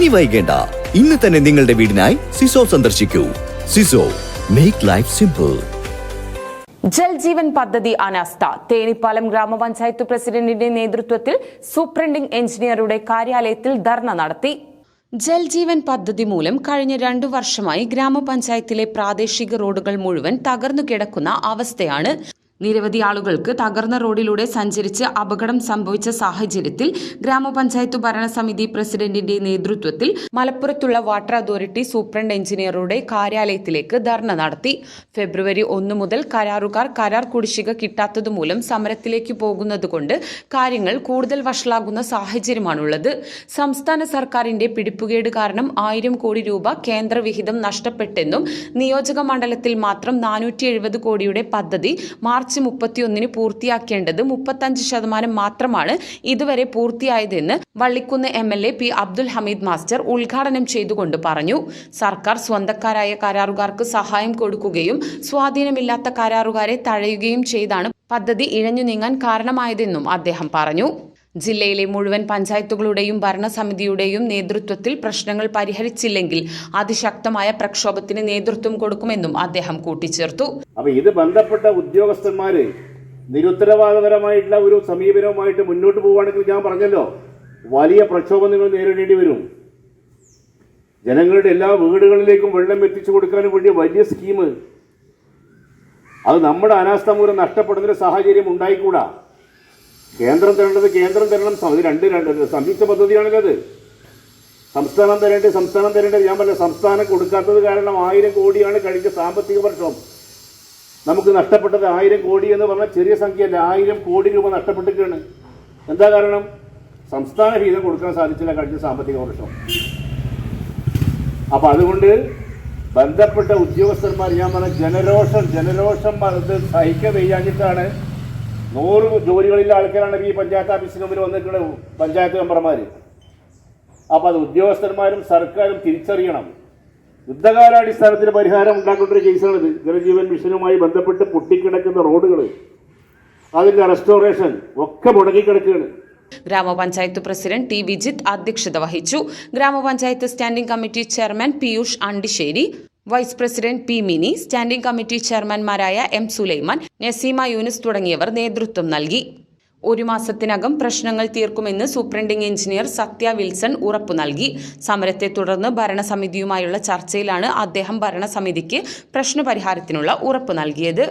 ഇനി വൈകേണ്ട. ഇന്ന് തന്നെ നിങ്ങളുടെ വീടിനായി സിസോ സന്ദർശിക്കൂ. സിസോ make life simple Jal Jeevan പദ്ധതി അനാസ്ഥ. തേനിപ്പാലം ഗ്രാമപഞ്ചായത്ത് പ്രസിഡന്റിന്റെ നേതൃത്വത്തിൽ സൂപ്രണ്ടിംഗ് എഞ്ചിനീയറുടെ കാര്യാലയത്തിൽ ധർണ നടത്തി. ജൽജീവൻ പദ്ധതി മൂലം കഴിഞ്ഞ രണ്ടു വർഷമായി ഗ്രാമപഞ്ചായത്തിലെ പ്രാദേശിക റോഡുകൾ മുഴുവൻ തകർന്നു കിടക്കുന്ന അവസ്ഥയാണ് നിരവധി ആളുകൾക്ക് തകർന്ന റോഡിലൂടെ സഞ്ചരിച്ച് അപകടം സംഭവിച്ച സാഹചര്യത്തിൽ ഗ്രാമപഞ്ചായത്ത് ഭരണസമിതി പ്രസിഡന്റിന്റെ നേതൃത്വത്തിൽ മലപ്പുറത്തുള്ള വാട്ടർ അതോറിറ്റി സൂപ്രണ്ട് എഞ്ചിനീയറുടെ കാര്യാലയത്തിലേക്ക് ധർണ നടത്തി. ഫെബ്രുവരി ഒന്ന് മുതൽ കരാറുകാർ കരാർ കുടിശ്ശിക കിട്ടാത്തതുമൂലം സമരത്തിലേക്ക് പോകുന്നതുകൊണ്ട് കാര്യങ്ങൾ കൂടുതൽ വഷളാകുന്ന സാഹചര്യമാണുള്ളത്. സംസ്ഥാന സർക്കാരിന്റെ പിടിപ്പുകേട് കാരണം ആയിരം കോടി രൂപ കേന്ദ്രവിഹിതം നഷ്ടപ്പെട്ടെന്നും നിയോജക മണ്ഡലത്തിൽ മാത്രം നാനൂറ്റി കോടിയുടെ പദ്ധതി മാർച്ച് മുപ്പത്തിയൊന്നിന് പൂർത്തിയാക്കേണ്ടത് മുപ്പത്തഞ്ച് ശതമാനം മാത്രമാണ് ഇതുവരെ പൂർത്തിയായതെന്ന് Vallikkunnu M L A P Abdul Hameed master ഉദ്ഘാടനം ചെയ്തുകൊണ്ട് പറഞ്ഞു. സർക്കാർ സ്വന്തക്കാരായ കരാറുകാർക്ക് സഹായം കൊടുക്കുകയും സ്വാധീനമില്ലാത്ത കരാറുകാരെ തഴയുകയും ചെയ്താണ് പദ്ധതി ഇഴഞ്ഞു നീങ്ങാൻ കാരണമായതെന്നും അദ്ദേഹം പറഞ്ഞു. ജില്ലയിലെ മുഴുവൻ പഞ്ചായത്തുകളുടെയും ഭരണസമിതിയുടെയും നേതൃത്വത്തിൽ പ്രശ്നങ്ങൾ പരിഹരിച്ചില്ലെങ്കിൽ അതിശക്തമായ പ്രക്ഷോഭത്തിന് നേതൃത്വം കൊടുക്കുമെന്നും അദ്ദേഹം കൂട്ടിച്ചേർത്തു. അപ്പൊ ഇത് ബന്ധപ്പെട്ട ഉദ്യോഗസ്ഥന്മാര് നിരുത്തരവാദപരമായിട്ടുള്ള ഒരു സമീപനവുമായിട്ട് മുന്നോട്ട് പോവുകയാണെങ്കിൽ ഞാൻ പറഞ്ഞല്ലോ വലിയ പ്രക്ഷോഭം നിങ്ങൾ നേരിടേണ്ടി വരും. ജനങ്ങളുടെ എല്ലാ വീടുകളിലേക്കും വെള്ളം എത്തിച്ചു കൊടുക്കാനും വേണ്ടി വലിയ സ്കീം. അത് നമ്മുടെ അനാസ്ഥ മൂലം നഷ്ടപ്പെടുന്നൊരു സാഹചര്യം ഉണ്ടായിക്കൂടാ. കേന്ദ്രം തരേണ്ടത് കേന്ദ്രം തരണം. അത് രണ്ട് രണ്ട് സംയുക്ത പദ്ധതിയാണല്ലോ അത് സംസ്ഥാനം തരേണ്ടത് സംസ്ഥാനം തരേണ്ടത് ഞാൻ പറഞ്ഞ സംസ്ഥാനം കൊടുക്കാത്തത് കാരണം ആയിരം കോടിയാണ് കഴിഞ്ഞ സാമ്പത്തിക വർഷം. നമുക്ക് നഷ്ടപ്പെട്ടത് ആയിരം കോടി എന്ന് പറഞ്ഞാൽ ചെറിയ സംഖ്യയല്ല ആയിരം കോടി രൂപ നഷ്ടപ്പെട്ടിട്ടാണ് എന്താ കാരണം? സംസ്ഥാന ഹീതം കൊടുക്കാൻ സാധിച്ചില്ല കഴിഞ്ഞ സാമ്പത്തിക വർഷം. അപ്പൊ അതുകൊണ്ട് ബന്ധപ്പെട്ട ഉദ്യോഗസ്ഥന്മാർ ഞാൻ പറഞ്ഞ ജനരോഷം ജനരോഷം അത് സഹിക്ക വയ്യാഞ്ഞിട്ടാണ് നൂറ് ജോലികളിലെ ആൾക്കാരാണ് ഈ പഞ്ചായത്ത് ഓഫീസിന് മുമ്പിൽ വന്നിട്ടുള്ള പഞ്ചായത്ത് മെമ്പർമാർ അപ്പൊ അത് ഉദ്യോഗസ്ഥന്മാരും സർക്കാരും തിരിച്ചറിയണം. യുദ്ധകാലാടിസ്ഥാനത്തിൽ പരിഹാരം ഉണ്ടാക്കേണ്ട കേസാണിത്. ജലജീവൻ മിഷനുമായി ബന്ധപ്പെട്ട് പൊട്ടിക്കിടക്കുന്ന റോഡുകൾ അതിന്റെ റെസ്റ്റോറേഷൻ ഒക്കെ മുടങ്ങിക്കിടക്കുകയാണ്. ഗ്രാമപഞ്ചായത്ത് പ്രസിഡന്റ് ടി വിജിത് അധ്യക്ഷത വഹിച്ചു. ഗ്രാമപഞ്ചായത്ത് standing committee chairman Piyush Andisseri. Vice president P Mini standing committee ചെയർമാൻമാരായ M Sulaiman Naseema Younis തുടങ്ങിയവർ നേതൃത്വം നൽകി. ഒരു മാസത്തിനകം പ്രശ്നങ്ങൾ തീർക്കുമെന്ന് സൂപ്രണ്ടിംഗ് എഞ്ചിനീയർ സത്യ വിൽസൺ ഉറപ്പു നൽകി. സമരത്തെ തുടർന്ന് ഭരണസമിതിയുമായുള്ള ചർച്ചയിലാണ് അദ്ദേഹം ഭരണസമിതിക്ക് പ്രശ്നപരിഹാരത്തിനുള്ള ഉറപ്പ് നൽകിയത്.